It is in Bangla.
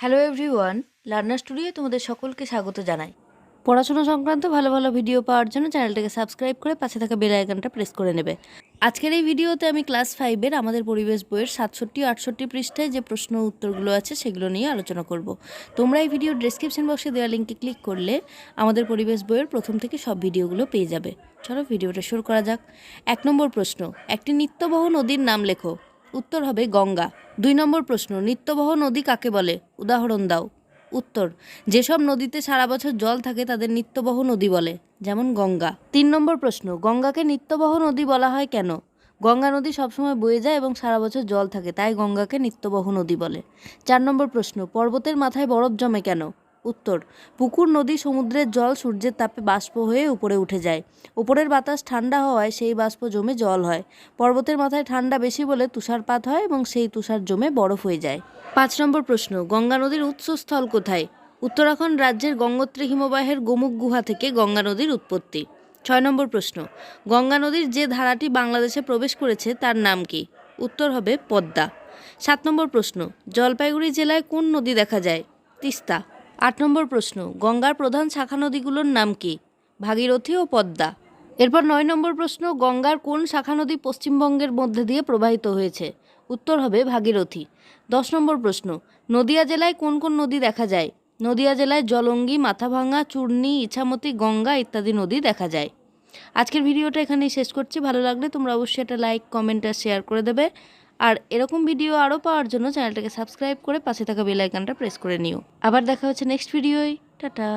হ্যালো এভরিওয়ান লার্নার স্টুডিও তোমাদের সকলকে স্বাগত জানাই। পড়াশোনা সংক্রান্ত ভালো ভালো ভিডিও পাওয়ার জন্য চ্যানেলটাকে সাবস্ক্রাইব করে পাশে থাকা বেল আইকনটা প্রেস করে নেবে। আজকের এই ভিডিওতে আমি ক্লাস ফাইভের আমাদের পরিবেশ বইয়ের সাতষট্টি, আটষট্টি পৃষ্ঠায় যে প্রশ্ন উত্তরগুলো আছে সেগুলো নিয়ে আলোচনা করব। তোমরা এই ভিডিওর ডেসক্রিপশন বক্সে দেওয়া লিঙ্কে ক্লিক করলে আমাদের পরিবেশ বইয়ের প্রথম থেকে সব ভিডিওগুলো পেয়ে যাবে। চলো ভিডিওটা শুরু করা যাক। এক নম্বর প্রশ্ন, একটি নিত্যবহ নদীর নাম লেখো। উত্তর হবে গঙ্গা। দুই নম্বর প্রশ্ন, নিত্যবহ নদী কাকে বলে? উদাহরণ দাও। উত্তর, যেসব নদীতে সারা বছর জল থাকে তাদের নিত্যবহ নদী বলে, যেমন গঙ্গা। তিন নম্বর প্রশ্ন, গঙ্গাকে নিত্যবহ নদী বলা হয় কেন? গঙ্গা নদী সবসময় বয়ে যায় এবং সারা বছর জল থাকে, তাই গঙ্গাকে নিত্যবহ নদী বলে। চার নম্বর প্রশ্ন, পর্বতের মাথায় বরফ জমে কেন? উত্তর। পুকুর, নদী, সমুদ্রের জল সূর্যের তাপে বাষ্প হয়ে উপরে উঠে যায়। উপরের বাতাস ঠান্ডা হওয়ায় সেই বাষ্প জমে জল হয়। পর্বতের মাথায় ঠান্ডা বেশি বলে তুষারপাত হয় এবং সেই তুষার জমে বরফ হয়ে যায়। পাঁচ নম্বর প্রশ্ন, গঙ্গা নদীর উৎসস্থল কোথায়? উত্তরাখণ্ড রাজ্যের গঙ্গোত্রী হিমবাহের গোমুখ গুহা থেকে গঙ্গা নদীর উৎপত্তি। ছয় নম্বর প্রশ্ন, গঙ্গা নদীর যে ধারাটি বাংলাদেশে প্রবেশ করেছে তার নাম কি? উত্তর হবে পদ্মা। সাত নম্বর প্রশ্ন, জলপাইগুড়ি জেলায় কোন নদী দেখা যায়? তিস্তা। আট নম্বর প্রশ্ন, গঙ্গার প্রধান শাখা নদীগুলোর নাম কি? ভাগীরথী ও পদ্মা। এরপর নয় নম্বর প্রশ্ন, গঙ্গার কোন শাখা নদী পশ্চিমবঙ্গের মধ্যে দিয়ে প্রবাহিত হয়েছে? উত্তর হবে ভাগীরথী। দশ নম্বর প্রশ্ন, নদিয়া জেলায় কোন কোন নদী দেখা যায়? নদিয়া জেলায় জলঙ্গি মাথাভাঙা চূর্ণী, ইছামতি, গঙ্গা ইত্যাদি নদী দেখা যায়। আজকের ভিডিওটা এখানেই শেষ করছি। ভালো লাগলে তোমরা অবশ্যই একটা লাইক, কমেন্ট আর শেয়ার করে দেবে। আর এরকম ভিডিও আরও পাওয়ার জন্য চ্যানেলটাকে সাবস্ক্রাইব করে পাশে থাকা বেল আইকনটা প্রেস করে নিও। আবার দেখা হচ্ছে নেক্সট ভিডিওয় টাটা।